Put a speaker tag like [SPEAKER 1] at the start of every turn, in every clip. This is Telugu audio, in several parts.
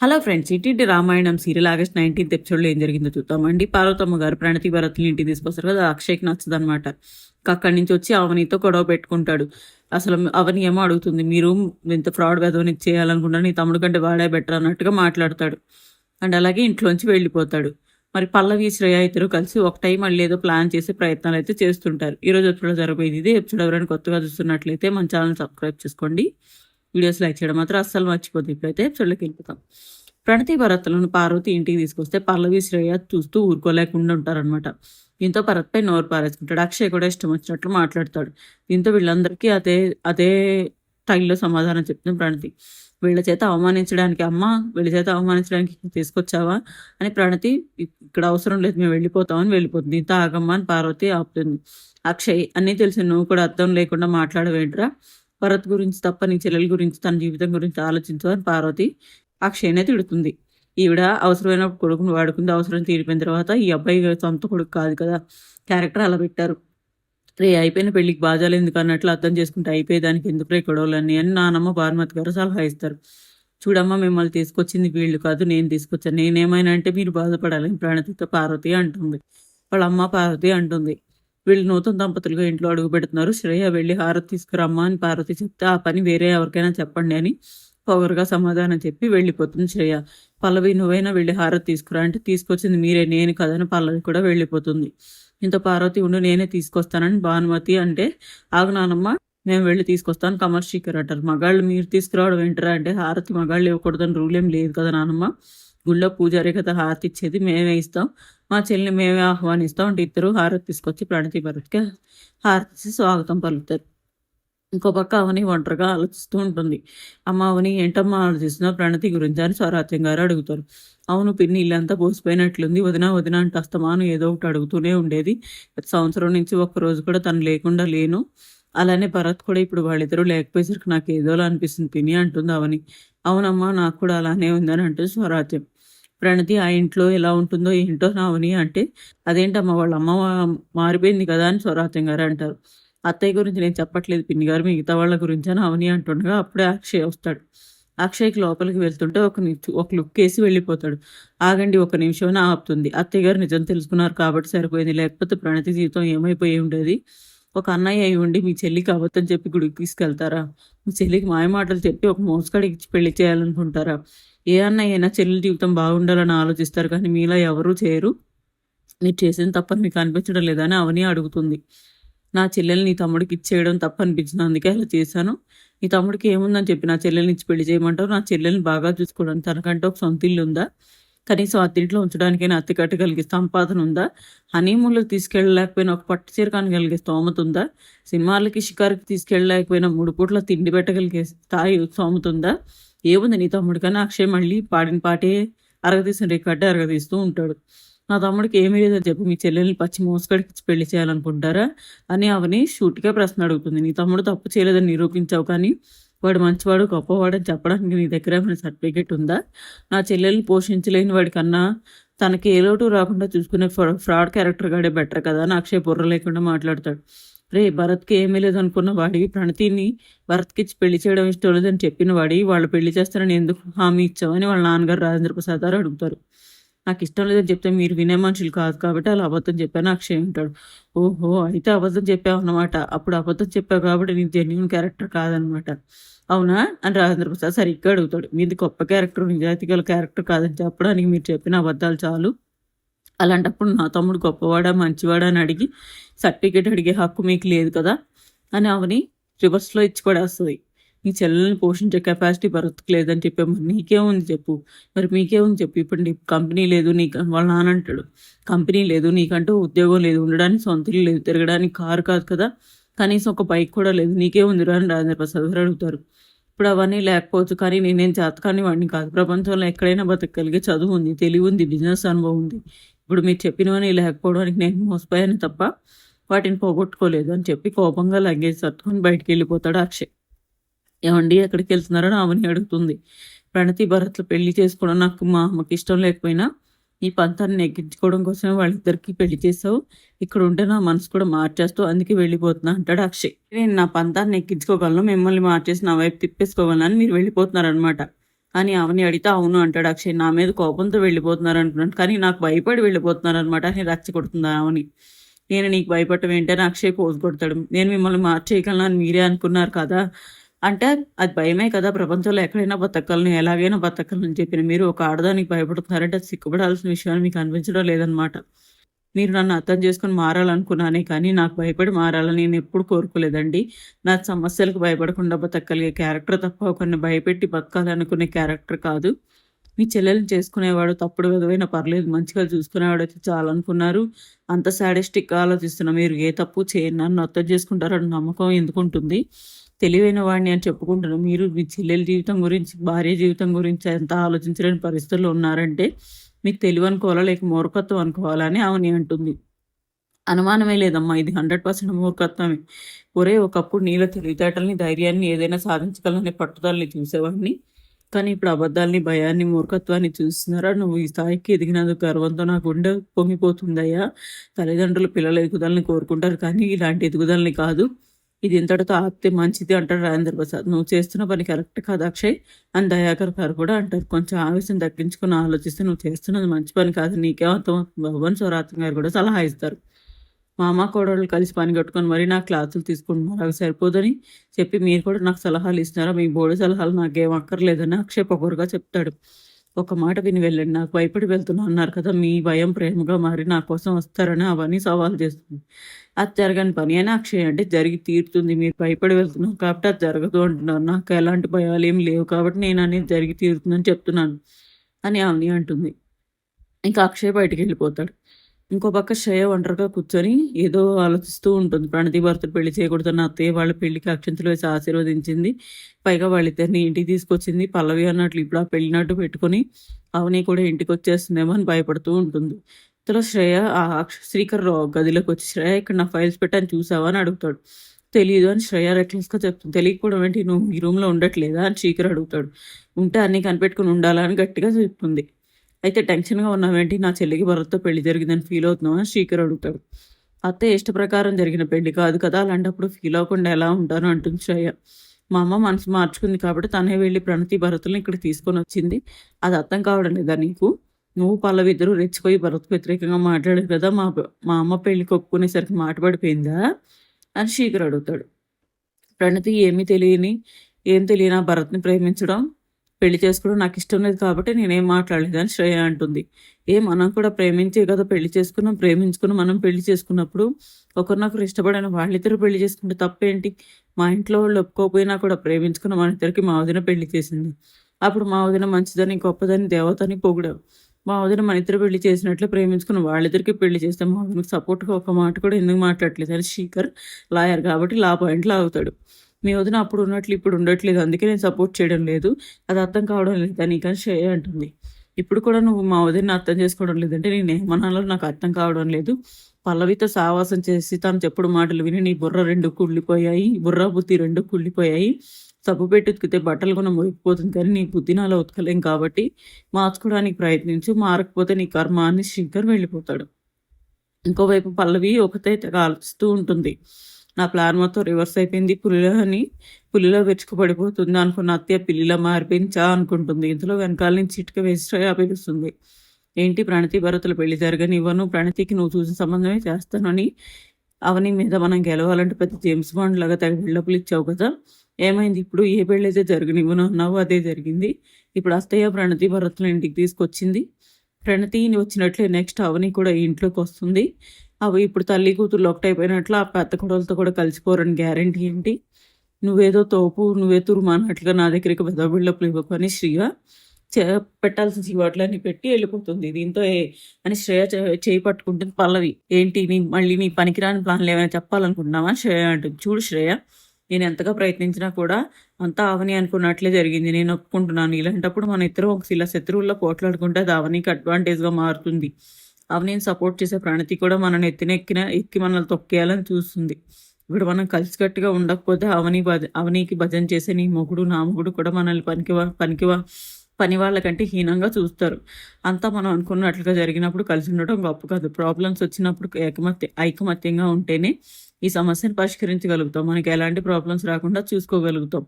[SPEAKER 1] హలో ఫ్రెండ్స్ ఇటీటి రామాయణం సీరియల్ ఆగస్ట్ నైన్టీన్త్ ఎపిసోడ్లో ఏం జరిగిందో చూద్దామండి. పార్వతమ్మ గారు ప్రణతి భరత్ని ఇంటికి తీసుకొస్తారు కదా అక్షయ్కి నచ్చదు అనమాట అక్కడి నుంచి వచ్చి అవనితో గొడవ పెట్టుకుంటాడు. అసలు అవని ఏమో అడుగుతుంది మీరు ఇంత ఫ్రాడ్ వెదవని చేయాలనుకుంటాను నీ తమ్ముడు కంటే వాడే బెటర్ అన్నట్టుగా మాట్లాడతాడు. అండ్ అలాగే ఇంట్లోంచి వెళ్ళిపోతాడు. మరి పల్లవి శ్రేయ ఇద్దరు కలిసి ఒక టైం మళ్ళీ ఏదో ప్లాన్ చేసే ప్రయత్నాలు అయితే చేస్తుంటారు. ఈ రోజు ఎపిసోడ్ జరగబోయేది ఇది. ఎపిసోడ్ ఎవరైనా కొత్తగా చూస్తున్నట్లయితే మన ఛానల్ సబ్స్క్రైబ్ చేసుకోండి. వీడియోస్ లైక్ చేయడం మాత్రం అస్సలు మర్చిపోద్ది. ఇప్పుడైతే ఎపిసోడ్లోకి వెళ్ళిపోతాం. ప్రణతి భరత్లను పార్వతి ఇంటికి తీసుకొస్తే పల్లవి శ్రేయ చూస్తూ ఊరుకోలేకుండా ఉంటారనమాట దీంతో భరత్పై నోరు పారేసుకుంటాడు. అక్షయ్ కూడా ఇష్టం వచ్చినట్లు మాట్లాడతాడు. దీంతో వీళ్ళందరికీ అదే అదే స్టైల్లో సమాధానం చెప్తుంది ప్రణతి. వీళ్ళ చేత అవమానించడానికి అమ్మ వీళ్ళ చేత అవమానించడానికి తీసుకొచ్చావా? అని ప్రణతి ఇక్కడ అవసరం లేదు మేము వెళ్ళిపోతామని వెళ్ళిపోతుంది. దీంతో ఆగమ్మ అని పార్వతి ఆపుతుంది. అక్షయ్ అన్నీ తెలిసి నువ్వు కూడా అర్థం లేకుండా మాట్లాడవేంట్రా? భరత్ గురించి తప్ప నీ చెల్లెల గురించి తన జీవితం గురించి ఆలోచించమని పార్వతి అక్షయ్నే తిడుతుంది. ఈవిడ అవసరమైన కొడుకును వాడుకుంది. అవసరం తీరిపోయిన తర్వాత ఈ అబ్బాయి సొంత కొడుకు కాదు కదా. క్యారెక్టర్ అలా పెట్టారు. రే అయిపోయిన పెళ్ళికి బాధాలు ఎందుకు అన్నట్లు అర్థం చేసుకుంటే అయిపోయేదానికి ఎందుకు రే గొడవలన్నీ అని నానమ్మ భానుమతి గారు సలహా ఇస్తారు. చూడమ్మా మిమ్మల్ని తీసుకొచ్చింది వీళ్ళు కాదు నేను తీసుకొచ్చాను. నేనేమైనా అంటే మీరు బాధపడాలని ప్రణతితో పార్వతి అంటుంది. వాళ్ళ అమ్మ పార్వతి అంటుంది. వీళ్ళు నూతన దంపతులుగా ఇంట్లో అడుగు పెడుతున్నారు. శ్రేయ వెళ్ళి హారతి తీసుకురమ్మా అని పార్వతి చెప్తే ఆ పని వేరే ఎవరికైనా చెప్పండి అని పొగరుగా సమాధానం చెప్పి వెళ్ళిపోతుంది శ్రేయ. పల్లవి నువ్వైనా వెళ్ళి హారతి తీసుకురా అంటే తీసుకొచ్చింది మీరే నేను కదని పల్లవి కూడా వెళ్ళిపోతుంది. ఇంత పార్వతి ఉండు నేనే తీసుకొస్తానని భానుమతి అంటే ఆగు నానమ్మ మేము వెళ్ళి తీసుకొస్తాను కమర్షికర్ అంటారు. మగాళ్ళు మీరు తీసుకురావడం ఏంటరా? అంటే హారతి మగాళ్ళు ఇవ్వకూడదని రూల్ ఏం లేదు కదా నానమ్మ. గుళ్ళో పూజారి కదా హారతి ఇచ్చేది మేమే ఇస్తాం. మా చెల్లిని మేమే ఆహ్వానిస్తాం. అంటే ఇద్దరు హారతి తీసుకొచ్చి ప్రణతి భరత్కి హారతి స్వాగతం పలుకుతారు. ఇంకో పక్క అవని ఒంటరిగా ఆలోచిస్తూ ఉంటుంది. అమ్మ అవని ఏంటమ్మా ఆలోచిస్తున్నావు? ప్రణతి గురించి అని స్వరాజ్యం గారు అడుగుతారు. అవును పిన్ని ఇల్లంతా పోసిపోయినట్లుంది వదిన వదిన అంటే అస్తమాను ఏదో ఒకటి అడుగుతూనే ఉండేది. గత సంవత్సరం నుంచి ఒక్క రోజు కూడా తను లేకుండా లేను. అలానే భరత్ కూడా ఇప్పుడు వాళ్ళిద్దరూ లేకపోయేసరికి నాకు ఏదోలా అనిపిస్తుంది. పిన్ని అంటుంది అవని. అవునమ్మా నాకు కూడా అలానే ఉందని అంటుంది స్వరాజ్యం. ప్రణతి ఆ ఇంట్లో ఎలా ఉంటుందో ఏంటో నావని అంటే అదేంటమ్మా వాళ్ళ అమ్మ మారిపోయింది కదా అని స్వరాత్యం గారు అంటారు. అత్తయ్య గురించి నేను చెప్పట్లేదు పిన్ని గారు మిగతా వాళ్ళ గురించి అని అవని అంటుండగా అప్పుడే అక్షయ్ వస్తాడు. అక్షయ్కి లోపలికి వెళ్తుంటే ఒక ఒక లుక్ వేసి వెళ్ళిపోతాడు. ఆగండి ఒక నిమిషం ఆపుతుంది. అత్తయ్య గారు నిజం తెలుసుకున్నారు కాబట్టి సరిపోయింది. లేకపోతే ప్రణతి జీవితం ఏమైపోయి ఉండేది? ఒక అన్నయ్య అయి ఉండి మీ చెల్లికి అబద్ధం చెప్పి గుడికి తీసుకెళ్తారా? మీ చెల్లికి మాయ మాటలు చెప్పి ఒక మోసగాడికి ఇచ్చి పెళ్ళి చేయాలనుకుంటారా? ఏ అన్నయ్య అయినా చెల్లెలు జీవితం బాగుండాలని ఆలోచిస్తారు కానీ మీలా ఎవరూ చేయరు. మీరు చేసిన తప్పని మీకు అనిపించడం లేదని అవని అడుగుతుంది. నా చెల్లెలు నీ తమ్ముడికి ఇచ్చేయడం తప్పు అనిపించింది. అందుకే అలా చేశాను. నీ తమ్ముడికి ఏముందని చెప్పి నా చెల్లెల్ని ఇచ్చి పెళ్ళి చేయమంటావు? నా చెల్లెల్ని బాగా చూసుకోవడం తనకంటే ఒక సొంత ఇల్లు ఉందా? కనీసం అత్తింట్లో ఉంచడానికైనా అత్తి కట్టగలిగే సంపాదన ఉందా? హనీమూన్లకు తీసుకెళ్ళలేకపోయినా ఒక పట్టు చీర కనగలిగే స్తోమత ఉందా? సినిమాలకి షికారుకి తీసుకెళ్ళలేకపోయినా మూడు పూట్ల తిండి పెట్టగలిగే స్థాయి స్తోమత ఉందా? ఏముంది నీ తమ్ముడు కానీ అక్షయ్ మళ్ళీ పాడిన పాటే అరగదీసిన రికార్డే అరగదీస్తూ ఉంటాడు. నా తమ్ముడికి ఏమీ లేదని చెప్పి మీ చెల్లెల్ని పచ్చి మోసుకడికి పెళ్ళి చేయాలనుకుంటారా అని అవని షూట్గా ప్రశ్న అడుగుతుంది. నీ తమ్ముడు తప్పు చేయలేదని నిరూపించావు కానీ వాడు మంచివాడు గొప్పవాడు అని చెప్పడానికి నీ దగ్గర ఏమైనా సర్టిఫికేట్ ఉందా? నా చెల్లెల్ని పోషించలేని వాడి కన్నా తనకి ఏ లోటు రాకుండా చూసుకునే ఫ్రాడ్ క్యారెక్టర్ గాడే బెటర్ కదా అని అక్షయ్ బుర్ర లేకుండా మాట్లాడతాడు. రే భరత్కి ఏమీ లేదనుకున్న వాడివి ప్రణతిని భరత్కి ఇచ్చి పెళ్ళి చేయడం ఇష్టం లేదని చెప్పిన వాడి వాళ్ళు పెళ్ళి చేస్తారని ఎందుకు హామీ ఇచ్చావని వాళ్ళ నాన్నగారు రాజేంద్ర ప్రసాద్ గారు అడుగుతారు. నాకు ఇష్టం లేదని చెప్తే మీరు వినే మనుషులు కాదు కాబట్టి అలా అబద్ధం చెప్పాను అక్షయ్ ఉంటాడు. ఓహో అయితే అబద్ధం చెప్పావు అనమాట అప్పుడు అబద్ధం చెప్పావు కాబట్టి నీ జెన్యున్ క్యారెక్టర్ కాదనమాట అవునా? అని రాజేంద్ర ప్రసాద్ సరిగ్గా అడుగుతాడు. మీది గొప్ప క్యారెక్టర్ నిజాయితీ గల క్యారెక్టర్ కాదని చెప్పడానికి మీరు చెప్పిన అబద్ధాలు చాలు. అలాంటప్పుడు నా తమ్ముడు గొప్పవాడా మంచివాడా అని అడిగి సర్టిఫికేట్ అడిగే హక్కు మీకు లేదు కదా అని అవని రివర్స్లో ఇచ్చి పడేస్తుంది. నీ చెల్లెల్ని పోషించే కెపాసిటీ భరత్కి లేదని చెప్పే మరి నీకేముంది చెప్పు. మరి మీకేముంది చెప్పు. ఇప్పుడు నీ కంపెనీ లేదు నీకు వాళ్ళ నాన్న అంటాడు. కంపెనీ లేదు నీకంటూ ఉద్యోగం లేదు ఉండడానికి సొంత లేదు తిరగడానికి కారు కాదు కదా. కనీసం ఒక బైక్ కూడా లేదు. నీకేముందిరా అని రాజేంద్ర ప్రసాద్ గారు అడుగుతారు. ఇప్పుడు అవన్నీ లేకపోవచ్చు కానీ నేనేం చేతకాని వాడిని కాదు. ప్రపంచంలో ఎక్కడైనా బతకగలిగే చదువు ఉంది తెలివి ఉంది బిజినెస్ అనుభవం ఉంది. ఇప్పుడు మీరు చెప్పినవని లేకపోవడానికి నేను మోసపోయాను తప్ప వాటిని పోగొట్టుకోలేదు అని చెప్పి కోపంగా లగేజ్ సర్దుకొని బయటికి వెళ్ళిపోతాడు అక్షయ్. ఏమండి ఎక్కడికి వెళ్తున్నారని ఆమెని అడుగుతుంది. ప్రణతి భరత్లు పెళ్ళి చేసుకోవడం నాకు మా అమ్మకి ఇష్టం లేకపోయినా ఈ పంతాన్ని నెగ్గించుకోవడం కోసమే వాళ్ళిద్దరికి పెళ్ళి చేసావు ఇక్కడ ఉంటే నా మనసు కూడా మార్చేస్తూ అందుకే వెళ్ళిపోతున్నా అంటాడు అక్షయ్. నేను నా పంతాన్ని ఎక్కించుకోగలను మిమ్మల్ని మార్చేసి నా వైపు తిప్పేసుకోగలను అని మీరు వెళ్ళిపోతున్నారనమాట అని అవని అడిగితే అవును అంటాడు అక్షయ్. నా మీద కోపంతో వెళ్ళిపోతున్నారు అనుకున్నాను కానీ నాకు భయపడి వెళ్ళిపోతున్నారు అనమాట అని రచ్చ కొడుతుంది అవని. నేను నీకు భయపడటం ఏంటని అక్షయ్ పోజు కొడతాడు. నేను మిమ్మల్ని మార్చేయగలను అని మీరే అనుకున్నారు కదా. అంటే అది భయమే కదా. ప్రపంచంలో ఎక్కడైనా బతకలను ఎలాగైనా బతకలను చెప్పిన మీరు ఒక ఆడదానికి భయపడుతున్నారంటే అది సిగ్గుపడాల్సిన విషయాన్ని మీకు అనిపించడం లేదనమాట మీరు నన్ను అర్థం చేసుకొని మారాలనుకున్నానే కానీ నాకు భయపడి మారాలని నేను ఎప్పుడు కోరుకోలేదండి. నా సమస్యలకు భయపడకుండా బతకగలిగే క్యారెక్టర్ తప్ప కొన్ని భయపెట్టి బతకాలనుకునే క్యారెక్టర్ కాదు. మీ చెల్లెల్ని చేసుకునేవాడు తప్పుడు విధమైన పర్లేదు మంచిగా చూసుకునేవాడు అయితే చాలా అనుకున్నారు. అంత సాడిస్టిక్ ఆలోచిస్తున్న మీరు ఏ తప్పు చేయను నన్ను అర్థం చేసుకుంటారని నమ్మకం ఎందుకుంటుంది తెలివైన వాడిని అని చెప్పుకుంటున్నాను. మీరు మీ చెల్లెల జీవితం గురించి భార్య జీవితం గురించి ఎంత ఆలోచించలేని పరిస్థితుల్లో ఉన్నారంటే మీకు తెలివి అనుకోవాలా లేక మూర్ఖత్వం అనుకోవాలా అని అవని అంటుంది. అనుమానమే లేదమ్మా ఇది హండ్రెడ్ పర్సెంట్ మూర్ఖత్వమే. ఒరే ఒకప్పుడు నీలో తెలివితేటల్ని ధైర్యాన్ని ఏదైనా సాధించగలనే పట్టుదలని చూసేవాడిని. కానీ ఇప్పుడు అబద్ధాల్ని భయాన్ని మూర్ఖత్వాన్ని చూస్తున్నారా? నువ్వు ఈ స్థాయికి ఎదిగినందుకు గర్వంతో నా గుండె పొంగిపోతుందయ్యా. తల్లిదండ్రులు పిల్లల ఎదుగుదలని కోరుకుంటారు కానీ ఇలాంటి ఎదుగుదలని కాదు. ఇది ఇంతటితో ఆపితే మంచిది అంటారు రాజేంద్ర ప్రసాద్. నువ్వు చేస్తున్న పని కరెక్ట్ కాదు అక్షయ్. అని దయాకర్ గారు కూడా అంటారు. కొంచెం ఆవేశం తగ్గించుకుని ఆలోచిస్తే నువ్వు చేస్తున్నది మంచి పని కాదు. నీకేమర్థం అర్థం స్వరాత్మ గారు కూడా సలహా ఇస్తారు. మా అమ్మ కోడళ్ళు కలిసి పని కట్టుకొని మరీ నా క్లాసులు తీసుకుంటున్నారు అవి సరిపోదని చెప్పి మీరు కూడా నాకు సలహాలు ఇస్తున్నారా? మీ బోర్డు సలహాలు నాకేం అక్కర్లేదని అక్షయ్ పొగరుగా చెప్తాడు. ఒక మాట విని వెళ్ళండి. నాకు భయపడి వెళ్తున్నా అన్నారు కదా మీ భయం ప్రేమగా మారి నా కోసం వస్తారని అవన్నీ సవాల్ చేస్తుంది. అది జరగని పని అని అక్షయ్ అంటే జరిగి తీరుతుంది. మీరు భయపడి వెళ్తున్నాం కాబట్టి అది జరగదు అంటున్నారు. నాకు ఎలాంటి భయాలు ఏం లేవు కాబట్టి నేను అనేది జరిగి తీరుతుందని చెప్తున్నాను అని అవని అంటుంది. ఇంకా అక్షయ్ బయటికి వెళ్ళిపోతాడు. ఇంకో పక్క శ్రేయ ఒంటరిగా కూర్చొని ఏదో ఆలోచిస్తూ ఉంటుంది. ప్రణతి భర్తలు పెళ్ళి చేయకూడదన్న అత్తయ్య వాళ్ళ పెళ్ళికి అక్షంతలు వేసి ఆశీర్వదించింది. పైగా వాళ్ళిద్దరిని ఇంటికి తీసుకొచ్చింది పల్లవి అన్నట్లు. ఇప్పుడు ఆ పెళ్ళినట్టు పెట్టుకొని అవని కూడా ఇంటికి వచ్చేస్తుందేమో అని భయపడుతూ ఉంటుంది. ఇంతలో శ్రేయ ఆ శ్రీకర్ గదిలోకి వచ్చి శ్రేయ ఇక్కడ నా ఫైల్స్ పెట్టాను చూసావా? అని అడుగుతాడు. తెలియదు అని శ్రేయ రెక్లెస్గా చెప్తుంది. తెలియకపోవడం ఏంటి నువ్వు ఈ రూమ్లో ఉండట్లేదా? అని శ్రీకర్ అడుగుతాడు. ఉంటే అన్నీ కనిపెట్టుకుని ఉండాలా? అని గట్టిగా చెప్తుంది. అయితే టెన్షన్గా ఉన్నావేంటి? నా చెల్లికి భరత్తో పెళ్ళి జరిగిందని ఫీల్ అవుతున్నావు? అని శ్రీకర్ అడుగుతాడు. అత్త ఇష్ట ప్రకారం జరిగిన పెళ్ళి కాదు కదా అలాంటప్పుడు ఫీల్ అవ్వకుండా ఎలా ఉంటాను? అంటుంది శ్రేయ. మా అమ్మ మనసు మార్చుకుంది కాబట్టి తనే వెళ్ళి ప్రణతి భరతులను ఇక్కడ తీసుకొని వచ్చింది. అది అర్థం కావడం లేదా నీకు? నువ్వు పల్లవి ఇద్దరు రెచ్చిపోయి భరత్ వ్యతిరేకంగా మాట్లాడారు కదా మా మా అమ్మ పెళ్ళి కొప్పుకునేసరికి మాట పడిపోయిందా? అని శీకర్ అడుగుతాడు. ప్రణతి ఏమీ తెలియని ఏం తెలియనా భరత్ని ప్రేమించడం? పెళ్ళి చేసుకోవడం నాకు ఇష్టం లేదు కాబట్టి నేనేం మాట్లాడలేదు అని శ్రేయ అంటుంది. ఏ మనం కూడా ప్రేమించే కదా పెళ్ళి చేసుకున్నాం ప్రేమించుకుని మనం పెళ్ళి చేసుకున్నప్పుడు ఒకరినొకరు ఇష్టపడిన వాళ్ళిద్దరు పెళ్ళి చేసుకుంటే తప్పేంటి? మా ఇంట్లో వాళ్ళు ఒప్పుకోకపోయినా కూడా ప్రేమించుకున్న మన ఇద్దరికి మా వదిన పెళ్ళి చేసింది. అప్పుడు మా వదిన మంచిదని గొప్పదని దేవతని పొగిడావు మా వదిన మన ఇద్దరు పెళ్ళి చేసినట్లు ప్రేమించుకుని వాళ్ళిద్దరికి పెళ్ళి చేస్తే మా వదినకి సపోర్ట్గా ఒక మాట కూడా ఎందుకు మాట్లాడలేదు? అని శీకర్ లాయర్ కాబట్టి లా పాయింట్లో అవుతాడు మీ వదిన అప్పుడు ఉన్నట్లు ఇప్పుడు ఉండట్లేదు. అందుకే నేను సపోర్ట్ చేయడం లేదు. అది అర్థం కావడం లేదు. నీకని షే అంటుంది. ఇప్పుడు కూడా నువ్వు మా వదిన అర్థం చేసుకోవడం లేదంటే నేను ఏమనాలో నాకు అర్థం కావడం లేదు. పల్లవితో సావాసం చేసి తను చెప్పుడు మాటలు విని నీ బుర్ర రెండు కుళ్ళిపోయాయి. బుర్ర బుద్ధి రెండు కుళ్ళిపోయాయి. సబ్బు పెట్టి ఉతికితే బట్టలు కూడా మురిగిపోతుంది కానీ నీ బుద్ధి నాలో ఉతకలేం కాబట్టి మార్చుకోవడానికి ప్రయత్నించు. మారకపోతే నీ కర్మ అని శంకర్ వెళ్ళిపోతాడు. ఇంకోవైపు పల్లవి ఒకతే ఆలోచిస్తూ ఉంటుంది. నా ప్లాన్ మొత్తం రివర్స్ అయిపోయింది. పులిలోని పులిలో వెచ్చుకుపడిపోతుంది అనుకున్న అత్తయ్య పిల్లిలా మారిపోయింది. చా అనుకుంటుంది. ఇందులో వెనకాల నుంచి చిట్క వేసిగా పిలుస్తుంది ఏంటి ప్రణతి భరతుల పెళ్ళి జరగని ఇవ్వను ప్రణతికి నువ్వు చూసిన సంబంధమే చేస్తానని అవని మీద మనం గెలవాలంటే పెద్ద జేమ్స్ బాండ్ లాగా తగిన బిల్డప్లు ఇచ్చావు కదా? ఏమైంది ఇప్పుడు? ఏ పెళ్ళి అయితే జరగనివ్వను అన్నావు అదే జరిగింది. ఇప్పుడు అత్తయ్య ప్రణతి భరతుల ఇంటికి తీసుకొచ్చింది. ప్రణతిని వచ్చినట్లే. నెక్స్ట్ అవని కూడా ఇంట్లోకి వస్తుంది. అవి ఇప్పుడు తల్లి కూతురు ఒకటైపోయినట్లు ఆ పెద్ద కొడలతో కూడా కలిసిపోరని గ్యారంటీ ఏంటి? నువ్వేదో తోపు నువ్వే తురుమానట్లుగా నా దగ్గరికి పెద్దబిళ్ళప్పుడు ఇవ్వకని శ్రీయ పెట్టాల్సిన చీవాట్లన్నీ పెట్టి వెళ్ళిపోతుంది. దీంతో అని శ్రేయ చేయి పట్టుకుంటుంది పల్లవి. ఏంటి నీ మళ్ళీ నీ పనికిరాని ప్లాన్లు ఏమైనా చెప్పాలనుకుంటున్నావా? శ్రేయ అంటుంది. చూడు శ్రేయ నేను ఎంతగా ప్రయత్నించినా కూడా అంతా అవని అనుకున్నట్లే జరిగింది. నేను ఒప్పుకుంటున్నాను. ఇలాంటప్పుడు మన ఇద్దరు ఒక ఇలా శత్రువుల్లో పోట్లాడుకుంటే అది అవనికి అడ్వాంటేజ్గా మారుతుంది. అవనీని సపోర్ట్ చేసే ప్రణతి కూడా మనల్ని ఎత్తినెక్కిన ఎక్కి మనల్ని తొక్కేయాలని చూస్తుంది. ఇప్పుడు మనం కలిసికట్టుగా ఉండకపోతే అవని భజ అవనీకి భజన చేసే నీ మొగుడు నా మొగుడు కూడా మనల్ని పనికి పనికి పని వాళ్ళకంటే హీనంగా చూస్తారు. అంతా మనం అనుకున్నట్లుగా జరిగినప్పుడు కలిసి ఉండటం గొప్ప కాదు. ప్రాబ్లమ్స్ వచ్చినప్పుడు ఏకమత్య ఐకమత్యంగా ఉంటేనే ఈ సమస్యను పరిష్కరించగలుగుతాం. మనకి ఎలాంటి ప్రాబ్లమ్స్ రాకుండా చూసుకోగలుగుతాం.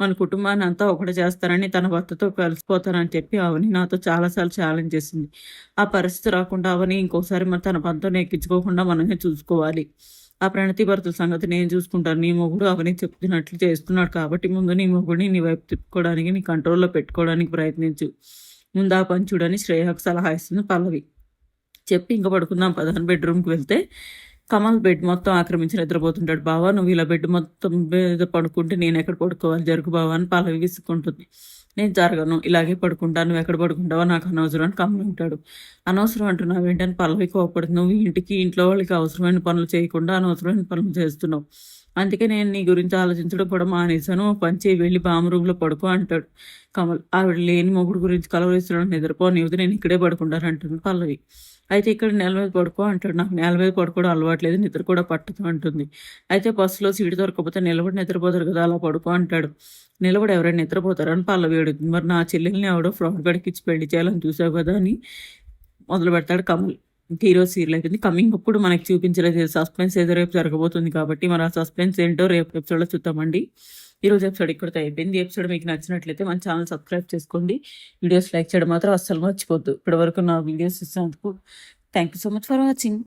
[SPEAKER 1] మన కుటుంబాన్ని అంతా ఒకటి చేస్తారని తన భర్తతో కలిసిపోతానని చెప్పి అవని నాతో చాలాసార్లు ఛాలెంజ్ చేసింది. ఆ పరిస్థితి రాకుండా అవని ఇంకోసారి మరి తన భర్తను ఎక్కించుకోకుండా మనమే చూసుకోవాలి. ఆ ప్రణతి భర్తల సంగతి నేను చూసుకుంటాను. నీ మొగుడు అవని చెప్తున్నట్లు చేస్తున్నాడు కాబట్టి ముందు నీ మొగుడిని నీ వైపు తిప్పుకోవడానికి నీ కంట్రోల్లో పెట్టుకోవడానికి ప్రయత్నించు. ముందు ఆ పని చూడని శ్రేయకు సలహా ఇస్తుంది పల్లవి. చెప్పి ఇంకా పడుకుందాం. పదహారు బెడ్రూమ్కి వెళ్తే కమల్ బెడ్ మొత్తం ఆక్రమించి నిద్రపోతుంటాడు. బావా నువ్వు ఇలా బెడ్ మొత్తం మీద పడుకుంటే నేను ఎక్కడ పడుకోవాలి? జరుగు బావా అని పాలవి విసుక్కుంటుంది. నేను జరగను ఇలాగే పడుకుంటాను నువ్వు ఎక్కడ పడుకుంటావో నాకు అనవసరం అని కమల్ ఉంటాడు అనవసరం అంటున్నావు ఏంటని పల్లవి కోపడుతుంది. నువ్వు ఇంటికి ఇంట్లో వాళ్ళకి అవసరమైన పనులు చేయకుండా అనవసరమైన పనులు చేస్తున్నావు. అందుకే నేను నీ గురించి ఆలోచించడం కూడా మానేశాను. ఓ పని చేయి వెళ్ళి బామ్మ రూమ్లో పడుకో అంటాడు కమల్. ఆవిడ లేని మొగుడు గురించి కలవరిస్తున్నాడు. నిద్రపోనివ్వదు నేను ఇక్కడే పడుకుంటాను అంటుంది పల్లవి. అయితే ఇక్కడ నేల మీద పడుకో అంటాడు. నాకు నేల మీద పడుకోవడం అలవాట్లేదు నిద్ర కూడా పట్టదు అంటుంది. అయితే బస్సులో సీటు దొరకకపోతే నిలబడి నిద్రపోతారు కదా అలా పడుకో అంటాడు. నిలబడి ఎవరైనా నిద్రపోతారు అని పల్లవి అడుగుతుంది. మరి నా చెల్లెల్ని ఎవడో ఫ్రాడ్ గడికి ఇచ్చి పెళ్ళి చేయాలని చూసావు కదా అని మొదలు పెడతాడు కమల్. హీరో సీరియల్ అయిపోయింది. కమింగ్ అప్పుడు మనకి చూపించలేదు. సస్పెన్స్ ఏదో రేపు జరగబోతుంది కాబట్టి మన సస్పెన్స్ ఏంటో రేపు ఎపిసోడ్లో చూద్దామండి. ఈరోజు ఎపిసోడ్ ఇక్కడితో అయిపోయింది. ఎపిసోడ్ మీకు నచ్చినట్లయితే మన ఛానల్ సబ్స్క్రైబ్ చేసుకోండి. వీడియోస్ లైక్ చేయడం మాత్రం అస్సలు మర్చిపోద్దు ఇప్పటివరకు నా వీడియోస్ ఇచ్చినందుకు thank you so much for watching